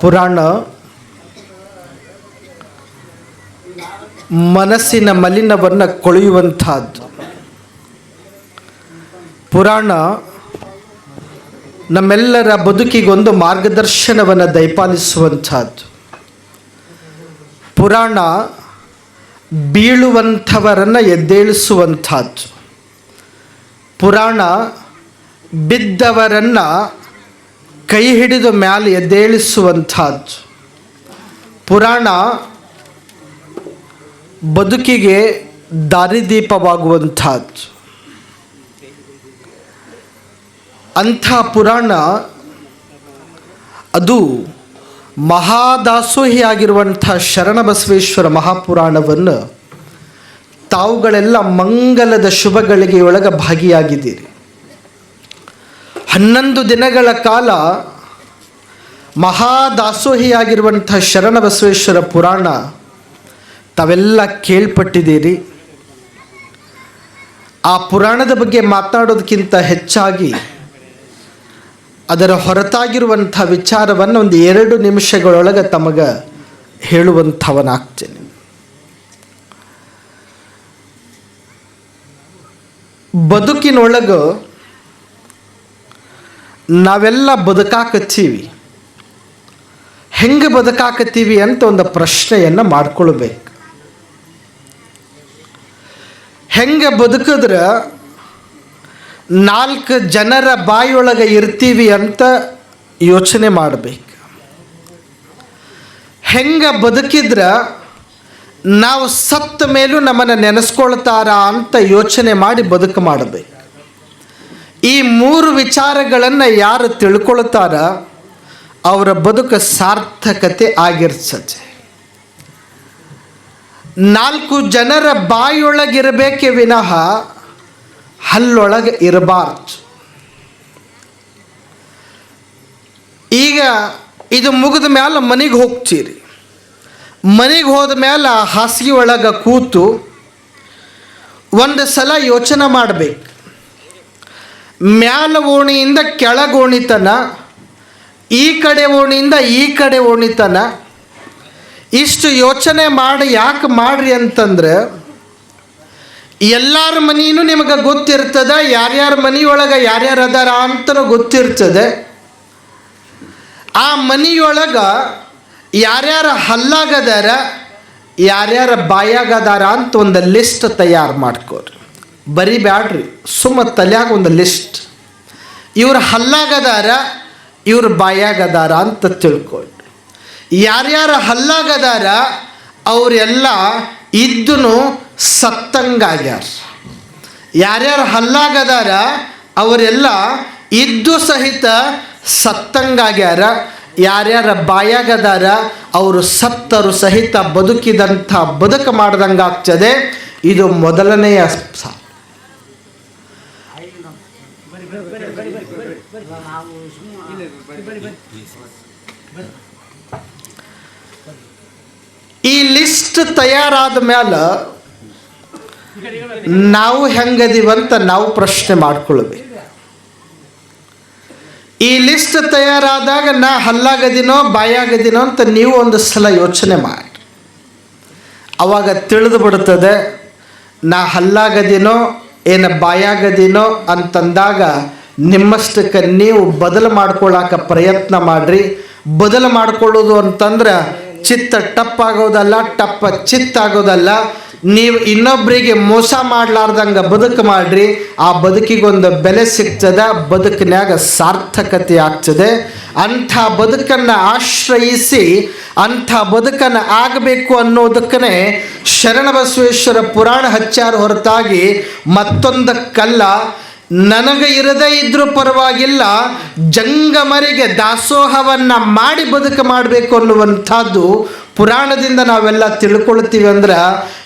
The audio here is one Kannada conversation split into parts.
ಪುರಾಣ ಮನಸ್ಸಿನ ಮಲಿನವನ್ನು ಕೊಳೆಯುವಂಥದ್ದು. ಪುರಾಣ ನಮ್ಮೆಲ್ಲರ ಬದುಕಿಗೊಂದು ಮಾರ್ಗದರ್ಶನವನ್ನು ದಯಪಾಲಿಸುವಂಥದ್ದು. ಪುರಾಣ ಬೀಳುವಂಥವರನ್ನು ಎದ್ದೇಳಿಸುವಂಥದ್ದು. ಪುರಾಣ ಬಿದ್ದವರನ್ನು ಕೈ ಹಿಡಿದು ಮ್ಯಾಲೆ ಎದ್ದೇಳಿಸುವಂಥದ್ದು. ಪುರಾಣ ಬದುಕಿಗೆ ದಾರಿದೀಪವಾಗುವಂಥದ್ದು. ಅಂಥ ಪುರಾಣ ಅದು ಮಹಾದಾಸೋಹಿಯಾಗಿರುವಂಥ ಶರಣಬಸವೇಶ್ವರ ಮಹಾಪುರಾಣವನ್ನು ತಾವುಗಳೆಲ್ಲ ಮಂಗಲದ ಶುಭಗಳಿಗೆ ಒಳಗ ಭಾಗಿಯಾಗಿದ್ದೀರಿ. ಹನ್ನೊಂದು ದಿನಗಳ ಕಾಲ ಮಹಾದಾಸೋಹಿಯಾಗಿರುವಂಥ ಶರಣಬಸವೇಶ್ವರ ಪುರಾಣ ತಾವೆಲ್ಲ ಕೇಳ್ಪಟ್ಟಿದ್ದೀರಿ. ಆ ಪುರಾಣದ ಬಗ್ಗೆ ಮಾತನಾಡೋದಕ್ಕಿಂತ ಹೆಚ್ಚಾಗಿ ಅದರ ಹೊರತಾಗಿರುವಂಥ ವಿಚಾರವನ್ನು ಒಂದು ಎರಡು ನಿಮಿಷಗಳೊಳಗೆ ತಮಗೆ ಹೇಳುವಂಥವನಾಗ್ತೇನೆ. ಬದುಕಿನೊಳಗೆ ನಾವೆಲ್ಲ ಬದುಕಾಕತ್ತೀವಿ. ಹೆಂಗೆ ಬದುಕಾಕತ್ತೀವಿ ಅಂತ ಒಂದು ಪ್ರಶ್ನೆಯನ್ನು ಮಾಡ್ಕೊಳ್ಬೇಕು. ಹೆಂಗೆ ಬದುಕಿದ್ರೆ ನಾಲ್ಕು ಜನರ ಬಾಯೊಳಗೆ ಇರ್ತೀವಿ ಅಂತ ಯೋಚನೆ ಮಾಡಬೇಕು. ಹೆಂಗೆ ಬದುಕಿದ್ರೆ ನಾವು ಸತ್ತ ಮೇಲೂ ನಮ್ಮನ್ನು ನೆನೆಸ್ಕೊಳ್ತಾರ ಅಂತ ಯೋಚನೆ ಮಾಡಿ ಬದುಕು ಮಾಡಬೇಕು. ಈ ಮೂರು ವಿಚಾರಗಳನ್ನು ಯಾರು ತಿಳ್ಕೊಳ್ತಾರ ಅವರ ಬದುಕು ಸಾರ್ಥಕತೆ ಆಗಿರ್ತದೆ. ನಾಲ್ಕು ಜನರ ಬಾಯಿಯೊಳಗಿರಬೇಕೆ ವಿನಃ ಹಲ್ಲೊಳಗೆ ಇರಬಾರ್ದು. ಈಗ ಇದು ಮುಗಿದ ಮೇಲೆ ಮನೆಗೆ ಹೋಗ್ತೀರಿ. ಮನೆಗೆ ಹೋದ ಮೇಲೆ ಹಾಸಿಗೆ ಒಳಗೆ ಕೂತು ಒಂದು ಸಲ ಯೋಚನೆ ಮಾಡಬೇಕು. ಮ್ಯಾಲ ಓಣಿಯಿಂದ ಕೆಳಗೋಣಿತನ ಈ ಕಡೆ ಓಣಿಯಿಂದ ಈ ಕಡೆ ಓಣಿತನ. ಇಷ್ಟು ಯೋಚನೆ ಮಾಡಿ ಯಾಕೆ ಮಾಡ್ರಿ ಅಂತಂದ್ರೆ, ಎಲ್ಲರ ಮನೆಯೂ ನಿಮಗೆ ಗೊತ್ತಿರ್ತದ, ಯಾರ್ಯಾರ ಮನೆಯೊಳಗೆ ಯಾರ್ಯಾರು ಅದಾರ ಅಂತಲೂ ಗೊತ್ತಿರ್ತದೆ. ಆ ಮನೆಯೊಳಗೆ ಯಾರ್ಯಾರ ಹಲ್ಲಾಗದಾರ, ಯಾರ್ಯಾರ ಬಾಯಾಗದಾರ ಅಂತ ಒಂದು ಲಿಸ್ಟ್ ತಯಾರು ಮಾಡ್ಕೋರಿ. ಬರೀ ಬ್ಯಾಡ್ರಿ, ಸುಮ್ಮ ತಲೆಯಾಗ ಒಂದು ಲಿಸ್ಟ್ ಇವ್ರು ಹಲ್ಲಾಗದಾರ, ಇವ್ರು ಬಾಯಾಗದಾರ ಅಂತ ತಿಳ್ಕೊಳ್ಳಿ ಯಾರ್ಯಾರ ಹಲ್ಲಾಗದಾರ, ಅವರೆಲ್ಲ ಇದ್ದೂ ಸತ್ತಂಗಾಗ್ಯಾರ. ಯಾರ್ಯಾರು ಹಲ್ಲಾಗದಾರ, ಅವರೆಲ್ಲ ಇದ್ದು ಸಹಿತ ಸತ್ತಂಗಾಗ್ಯಾರ. ಯಾರ್ಯಾರ ಬಾಯಾಗದಾರ, ಅವರು ಸತ್ತರು ಸಹಿತ ಬದುಕಿದಂಥ ಬದುಕು ಮಾಡ್ದಂಗಾಗ್ತದೆ. ಇದು ಮೊದಲನೆಯ ಸ ಈ ಲಿಸ್ಟ್ ತಯಾರಾದ ಮೇಲೆ ನಾವು ಹೆಂಗದೀವಂತ ನಾವು ಪ್ರಶ್ನೆ ಮಾಡ್ಕೊಳ್ಬೇಕು ಈ ಲಿಸ್ಟ್ ತಯಾರಾದಾಗ ನಾ ಹಲ್ಲಾಗದಿನೋ ಬಾಯಾಗದಿನೋ ಅಂತ ನೀವು ಒಂದು ಸಲ ಯೋಚನೆ ಮಾಡಿ. ಅವಾಗ ತಿಳಿದು ಬಿಡುತ್ತದೆ, ನಾ ಹಲ್ಲಾಗದಿನೋ ಏನು ಬಾಯಾಗದಿನೋ ಅಂತಂದಾಗ ನಿಮ್ಮಷ್ಟಕ್ಕೆ ನೀವು ಬದಲು ಮಾಡ್ಕೊಳ್ಳಾಕ ಪ್ರಯತ್ನ ಮಾಡಿರಿ. ಬದಲು ಮಾಡ್ಕೊಳ್ಳೋದು ಅಂತಂದ್ರೆ ಚಿತ್ತ ಟಪ್ ಆಗೋದಲ್ಲ ಟಪ್ಪ ಚಿತ್ತ ಆಗೋದಲ್ಲ ನೀವು ಇನ್ನೊಬ್ಬರಿಗೆ ಮೋಸ ಮಾಡಲಾರ್ದಂಗೆ ಬದುಕು ಮಾಡ್ರಿ. ಆ ಬದುಕಿಗೊಂದು ಬೆಲೆ ಸಿಗ್ತದೆ ಬದುಕಿನಾಗ ಸಾರ್ಥಕತೆ ಆಗ್ತದೆ. ಅಂಥ ಬದುಕನ್ನು ಆಶ್ರಯಿಸಿ, ಅಂಥ ಬದುಕನ್ನು ಆಗಬೇಕು ಅನ್ನೋದಕ್ಕೇ ಶರಣಬಸವೇಶ್ವರ ಪುರಾಣ ಹಚ್ಚಾರ ಹೊರತಾಗಿ ಮತ್ತೊಂದಕ್ಕಲ್ಲ ನನಗೆ ಇರದೇ ಇದ್ರೂ ಪರವಾಗಿಲ್ಲ ಜಂಗಮರಿಗೆ ದಾಸೋಹವನ್ನು ಮಾಡಿ ಬದುಕು ಮಾಡಬೇಕು ಅನ್ನುವಂಥದ್ದು ಪುರಾಣದಿಂದ ನಾವೆಲ್ಲ ತಿಳ್ಕೊಳ್ತೀವಿ ಅಂದ್ರೆ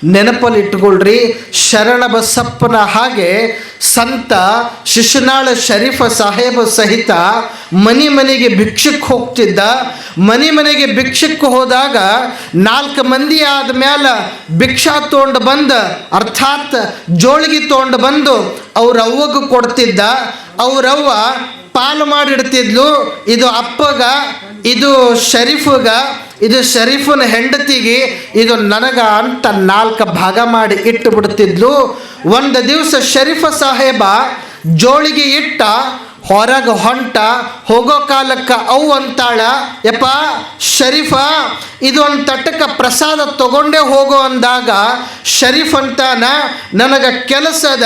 ನೆನಪಲ್ಲಿ ಇಟ್ಕೊಳ್ರಿ. ಶರಣ ಬಸಪ್ಪನ ಹಾಗೆ ಸಂತ ಶಿಶುನಾಳ ಶರೀಫ ಸಾಹೇಬ ಸಹಿತ ಮನೆ ಮನೆಗೆ ಭಿಕ್ಷಕ್ಕೆ ಹೋಗ್ತಿದ್ದ. ಮನೆ ಮನೆಗೆ ಭಿಕ್ಷಕ್ಕೆ ಹೋದಾಗ ನಾಲ್ಕು ಮಂದಿ ಆದ ಮ್ಯಾಲ ಭಿಕ್ಷಾ ತೊಗೊಂಡು ಬಂದು. ಅರ್ಥಾತ್ ಜೋಳಿಗೆ ತೊಗೊಂಡು ಬಂದು ಅವ್ರ ಕೊಡ್ತಿದ್ದ. ಅವ್ರವ್ವ ಪಾಲು ಮಾಡಿಡ್ತಿದ್ಲು. ಇದು ಅಪ್ಪಗ ಇದು ಶರೀಫಗ, ಇದು ಶರೀಫನ ಹೆಂಡತಿಗೆ ಇದು ನನಗ ಅಂತ ನಾಲ್ಕು ಭಾಗ ಮಾಡಿ ಇಟ್ಟು ಬಿಡ್ತಿದ್ಲು ಒಂದು ದಿವಸ ಶರೀಫ ಸಾಹೇಬ ಜೋಳಿಗೆ ಇಟ್ಟ, ಹೊರಗೆ ಹೊಂಟ, ಹೋಗೋ ಕಾಲಕ್ಕೆ ಅವು ಅಂತಾಳ, ಯಪ್ಪ, ಶರೀಫ ಇದು ಒಂದು ತಟ್ಟಕ್ಕೆ ಪ್ರಸಾದ ತಗೊಂಡೇ ಹೋಗೋ ಅಂದಾಗ ಶರೀಫ್ ಅಂತಾನ, ನನಗೆ ಕೆಲಸದ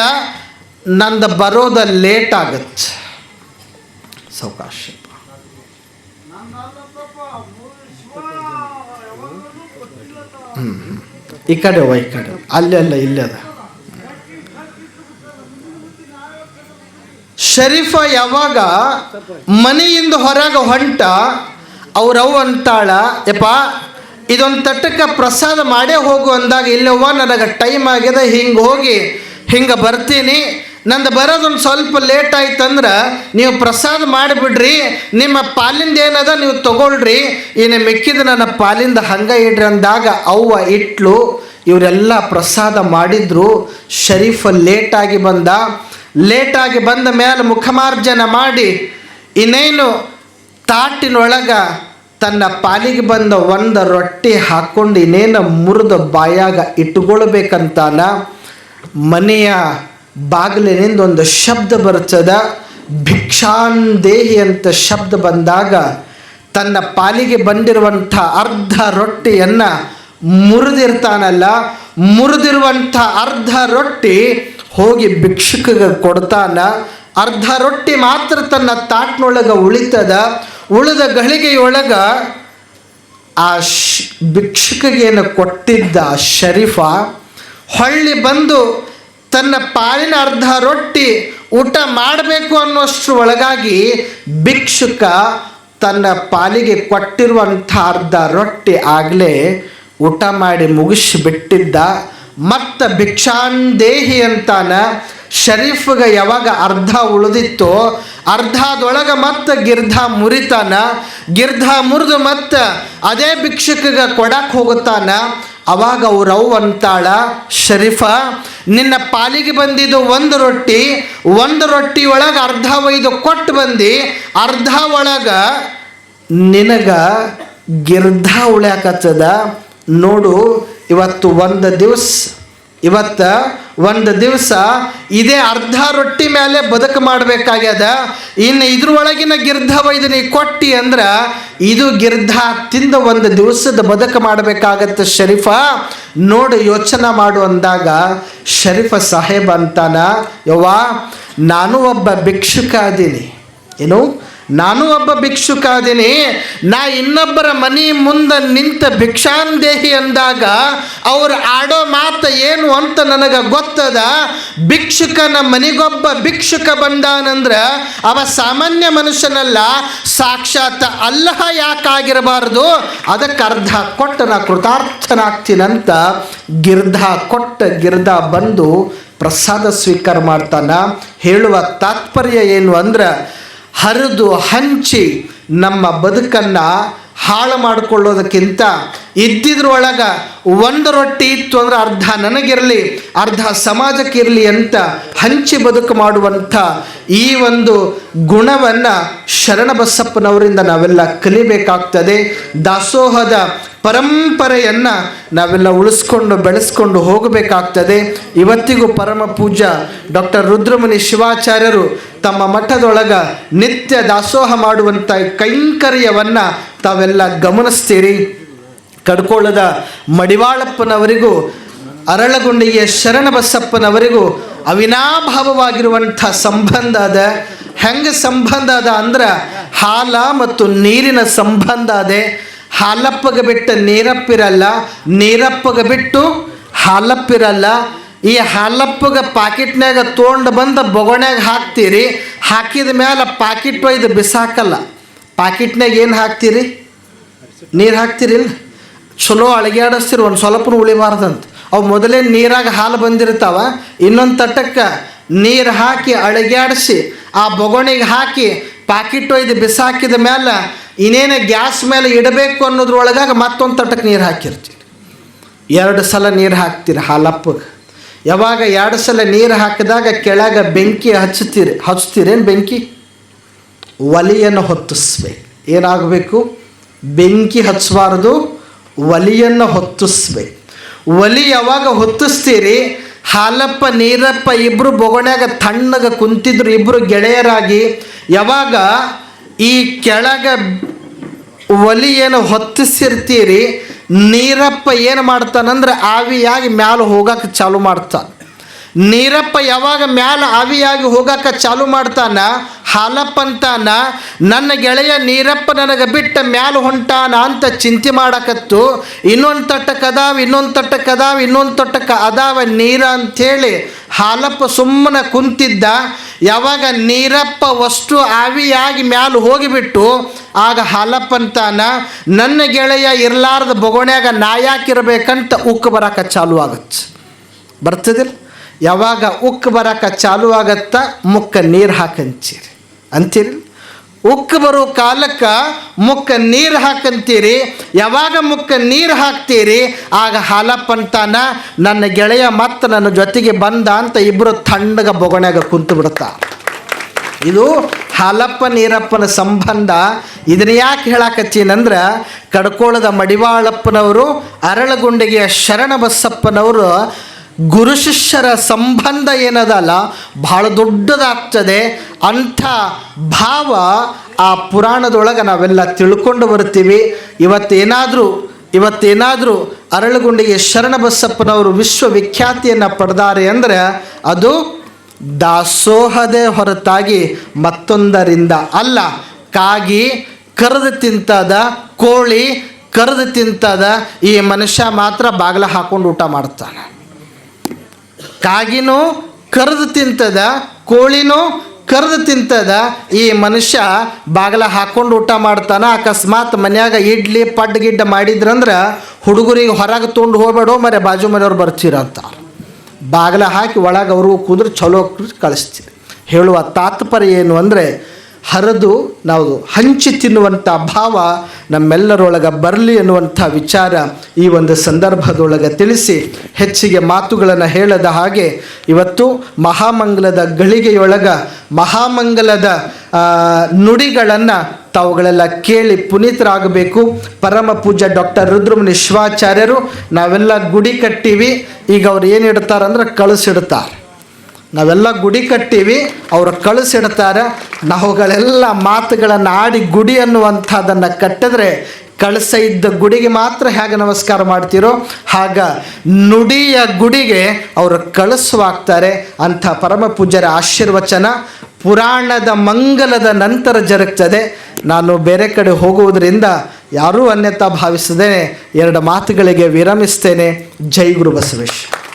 ನಂದು ಬರೋದ ಲೇಟ್ ಆಗತ್ತೆ ಸಾವಕಾಶ ಈ ಕಡೆ ಹೋಗ, ಈ ಕಡೆ ಅಲ್ಲಿ ಅಲ್ಲ, ಇಲ್ಲಿ ಅದ. ಶರೀಫ ಯಾವಾಗ ಮನೆಯಿಂದ ಹೊರಗೆ ಹೊಂಟ ಅವ್ರವ್ ಅಂತಾಳ, ಯಪ್ಪ, ಇದೊಂದು ತಟ್ಟಕ್ಕೆ ಪ್ರಸಾದ ಮಾಡೇ ಹೋಗು ಅಂದಾಗ, ಇಲ್ಲವ್ವ, ನನಗೆ ಟೈಮ್ ಆಗಿದೆ, ಹಿಂಗೆ ಹೋಗಿ, ಹಿಂಗೆ ಬರ್ತೀನಿ ನಂದು ಬರೋದೊಂದು ಸ್ವಲ್ಪ ಲೇಟ್ ಆಯ್ತಂದ್ರೆ ನೀವು ಪ್ರಸಾದ ಮಾಡಿಬಿಡ್ರಿ, ನಿಮ್ಮ ಪಾಲಿಂದ ಏನದ ನೀವು ತಗೊಳ್ರಿ. ಇನ್ನು ಮಿಕ್ಕಿದ ನನ್ನ ಪಾಲಿಂದ ಹಂಗೆ ಇಡ್ರಿ ಅಂದಾಗ ಅವ್ವ ಇಟ್ಲು, ಇವರೆಲ್ಲ ಪ್ರಸಾದ ಮಾಡಿದ್ರು. ಶರೀಫ್ ಲೇಟಾಗಿ ಬಂದ. ಲೇಟಾಗಿ ಬಂದ ಮೇಲೆ ಮುಖಮಾರ್ಜನ ಮಾಡಿ, ಇನ್ನೇನು ತಾಟಿನೊಳಗೆ ತನ್ನ ಪಾಲಿಗೆ ಬಂದ ಒಂದು ರೊಟ್ಟಿ ಹಾಕ್ಕೊಂಡು ಇನ್ನೇನು ಮುರಿದು ಬಾಯಾಗ ಇಟ್ಕೊಳ್ಬೇಕಂತಾನ ಮನೆಯ ಬಾಗಿಲಿನಿಂದ ಒಂದು ಶಬ್ದ ಬರ್ತದ ಭಿಕ್ಷಾಂದೇಹಿ ಅಂತ ಶಬ್ದ ಬಂದಾಗ ತನ್ನ ಪಾಲಿಗೆ ಬಂದಿರುವಂಥ ಅರ್ಧ ರೊಟ್ಟಿಯನ್ನು ಮುರಿದಿರ್ತಾನಲ್ಲ, ಮುರಿದಿರುವಂಥ ಅರ್ಧ ರೊಟ್ಟಿ ಹೋಗಿ ಭಿಕ್ಷುಕಿಗೆ ಕೊಡ್ತಾನ. ಅರ್ಧ ರೊಟ್ಟಿ ಮಾತ್ರ ತನ್ನ ತಾಟ್ನೊಳಗೆ ಉಳಿತದ, ಉಳಿದ ಗಳಿಗೆಯೊಳಗ ಆ ಶ್ ಭಿಕ್ಷುಕಗೇನು ಕೊಟ್ಟಿದ್ದ ಶರೀಫ ಹೊಳ್ಳಿ ಬಂದು ತನ್ನ ಪಾಲಿನ ಅರ್ಧ ರೊಟ್ಟಿ ಊಟ ಮಾಡಬೇಕು ಅನ್ನೋಷ್ಟು ಒಳಗಾಗಿ ಭಿಕ್ಷುಕ ತನ್ನ ಪಾಲಿಗೆ ಕೊಟ್ಟಿರುವಂಥ ಅರ್ಧ ರೊಟ್ಟಿ ಆಗಲೇ ಊಟ ಮಾಡಿ ಮುಗಿಸಿಬಿಟ್ಟಿದ್ದ. ಮತ್ತು ಭಿಕ್ಷಾಂದೇಹಿ ಅಂತಾನ ಶರೀಫ್ಗೆ ಯಾವಾಗ ಅರ್ಧ ಉಳಿದಿತ್ತೋ, ಅರ್ಧದೊಳಗೆ ಮತ್ತೆ ಗಿರ್ಧ ಮುರಿತಾನ, ಗಿರ್ಧ ಮುರಿದು ಮತ್ತೆ ಅದೇ ಭಿಕ್ಷುಕಿಗೆ ಕೊಡಕ್ಕೆ ಹೋಗುತ್ತಾನ, ಅವಾಗ ಅವ್ರವ್ ಅಂತಾಳ, ಶರೀಫ ನಿನ್ನ ಪಾಲಿಗೆ ಬಂದಿದ್ದು ಒಂದು ರೊಟ್ಟಿ ಒಂದು ರೊಟ್ಟಿ ಒಳಗೆ ಅರ್ಧ ಒಯ್ದು ಕೊಟ್ಟು ಬಂದು, ಅರ್ಧ ಒಳಗೆ ನಿನಗ ಗಿರ್ಧ ಉಳ್ಯಾಕತ್ತದ ನೋಡು, ಇವತ್ತು ಒಂದು ದಿವಸ ಇವತ್ತ ಒಂದು ದಿವಸ ಇದೇ ಅರ್ಧ ರೊಟ್ಟಿ ಮೇಲೆ ಬದುಕು ಮಾಡಬೇಕಾಗ್ಯದ. ಇನ್ನು ಇದ್ರೊಳಗಿನ ಗಿರ್ಧ ವೈದ್ಯನಿ ಕೊಟ್ಟಿ ಅಂದ್ರೆ ಇದು ಗಿರ್ಧ ತಿಂದ ಒಂದು ದಿವಸದ ಬದುಕು ಮಾಡಬೇಕಾಗತ್ತೆ ಶರೀಫ. ನೋಡು ಯೋಚನೆ ಮಾಡು ಅಂದಾಗ, ಶರೀಫ ಸಾಹೇಬ್ ಅಂತಾನ, ಯವ್ವಾ, ನಾನು ಒಬ್ಬ ಭಿಕ್ಷುಕ ಅದೀನಿ. ಏನು? ನಾನು ಒಬ್ಬ ಭಿಕ್ಷುಕ ಅದೀನಿ ನಾ ಇನ್ನೊಬ್ಬರ ಮನೆ ಮುಂದೆ ನಿಂತ ಭಿಕ್ಷಾಂದೇಹಿ ಅಂದಾಗ ಅವ್ರು ಆಡೋ ಮಾತು ಏನು ಅಂತ ನನಗೆ ಗೊತ್ತದ? ಭಿಕ್ಷುಕನ ಮನೆಗೊಬ್ಬ ಭಿಕ್ಷುಕ ಬಂದಾನಂದ್ರೆ ಅವ ಸಾಮಾನ್ಯ ಮನುಷ್ಯನಲ್ಲ, ಸಾಕ್ಷಾತ್ ಅಲ್ಲಹ ಯಾಕಾಗಿರಬಾರ್ದು? ಅದಕ್ಕೆ ಅರ್ಧ ಕೊಟ್ಟ ನಾ ಕೃತಾರ್ಥನಾಗ್ತೀನಂತ ಗಿರ್ಧ ಕೊಟ್ಟ ಗಿರ್ಧ ಬಂದು ಪ್ರಸಾದ ಸ್ವೀಕಾರ ಮಾಡ್ತಾನ. ಹೇಳುವ ತಾತ್ಪರ್ಯ ಏನು ಅಂದ್ರೆ ಹರಿದು ಹಂಚಿ ನಮ್ಮ ಬದುಕನ್ನು ಹಾಳು ಮಾಡಿಕೊಳ್ಳೋದಕ್ಕಿಂತ ಇದ್ದಿದ್ರೊಳಗೆ ಒಂದು ರೊಟ್ಟಿ ಇತ್ತು ಅಂದ್ರೆ ಅರ್ಧ ನನಗಿರಲಿ, ಅರ್ಧ ಸಮಾಜಕ್ಕಿರಲಿ ಅಂತ ಹಂಚಿ ಬದುಕು ಮಾಡುವಂಥ ಈ ಒಂದು ಗುಣವನ್ನು ಶರಣಬಸಪ್ಪನವರಿಂದ ನಾವೆಲ್ಲ ಕಲಿಬೇಕಾಗ್ತದೆ. ದಾಸೋಹದ ಪರಂಪರೆಯನ್ನು ನಾವೆಲ್ಲ ಉಳಿಸ್ಕೊಂಡು ಬೆಳೆಸ್ಕೊಂಡು ಹೋಗಬೇಕಾಗ್ತದೆ. ಇವತ್ತಿಗೂ ಪರಮ ಪೂಜ್ಯ ಡಾಕ್ಟರ್ ರುದ್ರಮುನಿ ಶಿವಾಚಾರ್ಯರು ತಮ್ಮ ಮಠದೊಳಗ ನಿತ್ಯ ದಾಸೋಹ ಮಾಡುವಂಥ ಕೈಂಕರ್ಯವನ್ನು ತಾವೆಲ್ಲ ಗಮನಿಸ್ತೀರಿ. ಕಡ್ಕೊಳ್ಳದ ಮಡಿವಾಳಪ್ಪನವರಿಗೂ ಅರಳಗುಂಡಿಯ ಶರಣಬಸಪ್ಪನವರಿಗೂ ಅವಿನಾಭಾವವಾಗಿರುವಂಥ ಸಂಬಂಧ ಅದ. ಹೆಂಗೆ ಸಂಬಂಧ ಅದ ಅಂದ್ರೆ ಹಾಲ ಮತ್ತು ನೀರಿನ ಸಂಬಂಧ ಅದೆ. ಹಾಲಪ್ಪಗೆ ಬಿಟ್ಟು ನೀರಪ್ಪಿರಲ್ಲ, ನೀರಪ್ಪಗೆ ಬಿಟ್ಟು ಹಾಲಪ್ಪಿರಲ್ಲ. ಈ ಹಾಲಪ್ಪಗೆ ಪಾಕಿಟ್ನಾಗ ತೊಗೊಂಡು ಬಂದು ಬೊಗಣ್ಯಾಗ ಹಾಕ್ತೀರಿ, ಹಾಕಿದ ಮೇಲೆ ಪಾಕಿಟ್ ಒಯ್ದು ಬಿಸಾಕಲ್ಲ. ಪಾಕಿಟ್ನಾಗ ಏನು ಹಾಕ್ತೀರಿ? ನೀರು ಹಾಕ್ತಿರಿಲ್ಲ. ಚಲೋ ಅಳಗ್ಯಾಡಿಸ್ತೀರಿ, ಒಂದು ಸ್ವಲ್ಪನೂ ಉಳಿಬಾರ್ದಂತ. ಅವು ಮೊದಲೇ ನೀರಾಗ ಹಾಲು ಬಂದಿರ್ತಾವ ಇನ್ನೊಂದು ತಟ್ಟಕ್ಕೆ ನೀರು ಹಾಕಿ ಅಳಗ್ಯಾಡಿಸಿ, ಆ ಬೊಗಣಿಗೆ ಹಾಕಿ ಪಾಕಿಟ್ ಒಯ್ದು ಬಿಸಾಕಿದ ಮೇಲೆ ಇನ್ನೇನು ಗ್ಯಾಸ್ ಮೇಲೆ ಇಡಬೇಕು ಅನ್ನೋದ್ರೊಳಗಾಗ ಮತ್ತೊಂದು ತಟ್ಟಕ್ಕೆ ನೀರು ಹಾಕಿರ್ತೀರಿ. ಎರಡು ಸಲ ನೀರು ಹಾಕ್ತೀರಿ ಹಾಲಪ್ಪಗೆ. ಯಾವಾಗ ಎರಡು ಸಲ ನೀರು ಹಾಕಿದಾಗ ಕೆಳಗೆ ಬೆಂಕಿ ಹಚ್ಚುತ್ತೀರಿ ಹಚ್ತೀರೇನು ಬೆಂಕಿ? ಒಲಿಯನ್ನು ಹೊತ್ತಿಸ್ಬೇಕು. ಏನಾಗಬೇಕು? ಬೆಂಕಿ ಹಚ್ಚಬಾರ್ದು, ಒಲಿಯನ್ನು ಹೊತ್ತಿಸ್ಬೇಕು. ಒಲಿ ಯಾವಾಗ ಹೊತ್ತಿಸ್ತೀರಿ? ಹಾಲಪ್ಪ, ನೀರಪ್ಪ ಇಬ್ಬರು ಬೊಗಣ್ಯಾಗ ತಣ್ಣಗೆ ಕುಂತಿದ್ರು ಇಬ್ಬರು ಗೆಳೆಯರಾಗಿ. ಯಾವಾಗ ಈ ಕೆಳಗ ಒಲಿ ಏನು ಹೊತ್ತಿಸಿರ್ತೀರಿ? ನೀರಪ್ಪ ಏನು ಮಾಡ್ತಾನಂದ್ರೆ ಆವಿಯಾಗಿ ಮ್ಯಾಲ ಹೋಗಕ್ಕೆ ಚಾಲು ಮಾಡ್ತಾನೆ. ನೀರಪ್ಪ ಯಾವಾಗ ಮ್ಯಾಲ ಆವಿಯಾಗಿ ಹೋಗಕ್ಕೆ ಚಾಲು ಮಾಡ್ತಾನ? ಹಾಲಪ್ಪ ಅಂತಾನ, ನನ್ನ ಗೆಳೆಯ ನೀರಪ್ಪ ನನಗೆ ಬಿಟ್ಟ ಮ್ಯಾಲ ಹೊಂಟಾನ ಅಂತ ಚಿಂತೆ ಮಾಡಕತ್ತು. ಇನ್ನೊಂದು ತಟ್ಟಕ್ಕೆ ಅದಾವ, ಇನ್ನೊಂದು ತಟ್ಟಕ್ಕೆ ಅದಾವ, ಇನ್ನೊಂದು ತಟ್ಟಕ್ಕೆ ಅದಾವ ನೀರ ಅಂಥೇಳಿ ಹಾಲಪ್ಪ ಸುಮ್ಮನೆ ಕುಂತಿದ್ದ. ಯಾವಾಗ ನೀರಪ್ಪ ವಸ್ತು ಆವಿಯಾಗಿ ಮ್ಯಾಲ ಹೋಗಿಬಿಟ್ಟು, ಆಗ ಹಾಲಪ್ಪ ಅಂತಾನ, ನನ್ನ ಗೆಳೆಯ ಇರಲಾರ್ದ ಬೊಗೋಣ್ಯಾಗ ನಾಯಾಕಿರ್ಬೇಕಂತ ಉಕ್ಕು ಬರಕ ಚಾಲು ಆಗತ್ತೆ ಬರ್ತದಿಲ್ಲ? ಯಾವಾಗ ಉಕ್ಕು ಬರಕ ಚಾಲು ಆಗತ್ತ ಮುಕ್ಕ ನೀರು ಹಾಕಂತೀರಿ. ಅಂತೀರಿ? ಉಕ್ಕು ಬರೋ ಕಾಲಕ್ಕೆ ಮುಕ್ಕ ನೀರು ಹಾಕಂತೀರಿ. ಯಾವಾಗ ಮುಕ್ಕ ನೀರು ಹಾಕ್ತೀರಿ? ಆಗ ಹಾಲಪ್ಪ ಅಂತಾನ ನನ್ನ ಗೆಳೆಯ ಮತ್ತು ನನ್ನ ಜೊತೆಗೆ ಬಂದ ಅಂತ ಇಬ್ಬರು ತಣ್ಣಗ ಬೊಗಣ್ಯಾಗ ಕುಂತು ಬಿಡ್ತಾರೆ. ಇದು ಹಾಲಪ್ಪ ನೀರಪ್ಪನ ಸಂಬಂಧ. ಇದನ್ನ ಯಾಕೆ ಹೇಳಾಕತ್ತೀನಂದ್ರೆ, ಕಡ್ಕೋಳದ ಮಡಿವಾಳಪ್ಪನವರು, ಅರಳಗುಂಡಿಗೆಯ ಶರಣ ಬಸಪ್ಪನವರು ಗುರು ಶಿಷ್ಯರ ಸಂಬಂಧ ಏನದಲ್ಲ ಬಹಳ ದೊಡ್ಡದಾಗ್ತದೆ. ಅಂಥ ಭಾವ ಆ ಪುರಾಣದೊಳಗೆ ನಾವೆಲ್ಲ ತಿಳ್ಕೊಂಡು ಬರ್ತೀವಿ. ಇವತ್ತೇನಾದರೂ ಇವತ್ತೇನಾದರೂ ಅರಳಗುಂಡಿಗೆ ಶರಣ ಬಸಪ್ಪನವರು ವಿಶ್ವವಿಖ್ಯಾತಿಯನ್ನು ಪಡೆದಾರೆ ಅಂದರೆ ಅದು ದಾಸೋಹದ ಹೊರತಾಗಿ ಮತ್ತೊಂದರಿಂದ ಅಲ್ಲ. ಕಾಗಿ ಕರೆದು ತಿಂತದ ಕೋಳಿ ಕರೆದು ತಿಂತದ ಈ ಮನುಷ್ಯ ಮಾತ್ರ ಬಾಗಿಲ ಹಾಕೊಂಡು ಊಟ ಮಾಡ್ತಾನೆ. ಕಾಗಿನೂ ಕರೆದು ತಿಂತದ, ಕೋಳಿನೂ ಕರೆದು ತಿಂತದ, ಈ ಮನುಷ್ಯ ಬಾಗಿಲ ಹಾಕೊಂಡು ಊಟ ಮಾಡ್ತಾನ, ಅಕಸ್ಮಾತ್ ಮನ್ಯಾಗ ಇಡ್ಲಿ, ಪಡ್ಡ ಗಿಡ್ಡ ಮಾಡಿದ್ರಂದ್ರೆ ಹುಡುಗರಿಗೆ ಹೊರಗೆ ತೊಂಡು ಹೋಗ್ಬೇಡೋ ಮರೆ ಬಾಜು ಮನೆಯವ್ರು ಬರ್ತೀರಂತ ಬಾಗಿಲ ಹಾಕಿ ಒಳಗೆ ಅವರು ಕುದ್ರೆ ಚಲೋ ಕಳಿಸ್ತೀರಿ. ಹೇಳುವ ತಾತ್ಪರ್ಯ ಏನು ಅಂದರೆ ಹರಿದು ನಾವು ಹಂಚಿ ತಿನ್ನುವಂಥ ಭಾವ ನಮ್ಮೆಲ್ಲರೊಳಗೆ ಬರಲಿ ಅನ್ನುವಂಥ ವಿಚಾರ ಈ ಒಂದು ಸಂದರ್ಭದೊಳಗೆ ತಿಳಿಸಿ ಹೆಚ್ಚಿಗೆ ಮಾತುಗಳನ್ನು ಹೇಳದ ಹಾಗೆ ಇವತ್ತು ಮಹಾಮಂಗಲದ ಗಳಿಗೆಯೊಳಗ ಮಹಾಮಂಗಲದ ನುಡಿಗಳನ್ನು ತಾವುಗಳೆಲ್ಲ ಕೇಳಿ ಪುನೀತರಾಗಬೇಕು. ಪರಮ ಪೂಜ್ಯ ಡಾಕ್ಟರ್ ರುದ್ರಮುನಿ ಶಿವಾಚಾರ್ಯರು, ನಾವೆಲ್ಲ ಗುಡಿ ಕಟ್ಟಿವಿ. ಈಗ ಅವ್ರು ಏನು ಇಡ್ತಾರಂದ್ರೆ ಕಳಿಸಿಡ್ತಾರೆ. ನಾವೆಲ್ಲ ಗುಡಿ ಕಟ್ಟೀವಿ, ಅವರು ಕಳಿಸಿಡ್ತಾರೆ. ನಾವುಗಳೆಲ್ಲ ಮಾತುಗಳನ್ನು ಆಡಿ ಗುಡಿ ಅನ್ನುವಂಥದ್ದನ್ನು ಕಟ್ಟಿದ್ರೆ ಕಳಸ ಇದ್ದ ಗುಡಿಗೆ ಮಾತ್ರ ಹೇಗೆ ನಮಸ್ಕಾರ ಮಾಡ್ತೀರೋ ಆಗ ನುಡಿಯ ಗುಡಿಗೆ ಅವರು ಕಳಿಸುವಾಗ್ತಾರೆ. ಅಂಥ ಪರಮ ಪೂಜ್ಯರ ಆಶೀರ್ವಚನ ಪುರಾಣದ ಮಂಗಲದ ನಂತರ ಜರುಗ್ತದೆ. ನಾನು ಬೇರೆ ಕಡೆ ಹೋಗುವುದರಿಂದ ಯಾರೂ ಅನ್ಯತಾ ಭಾವಿಸದೆ ಎರಡು ಮಾತುಗಳಿಗೆ ವಿರಮಿಸ್ತೇನೆ. ಜೈ ಗುರು ಬಸವೇಶ್ವರ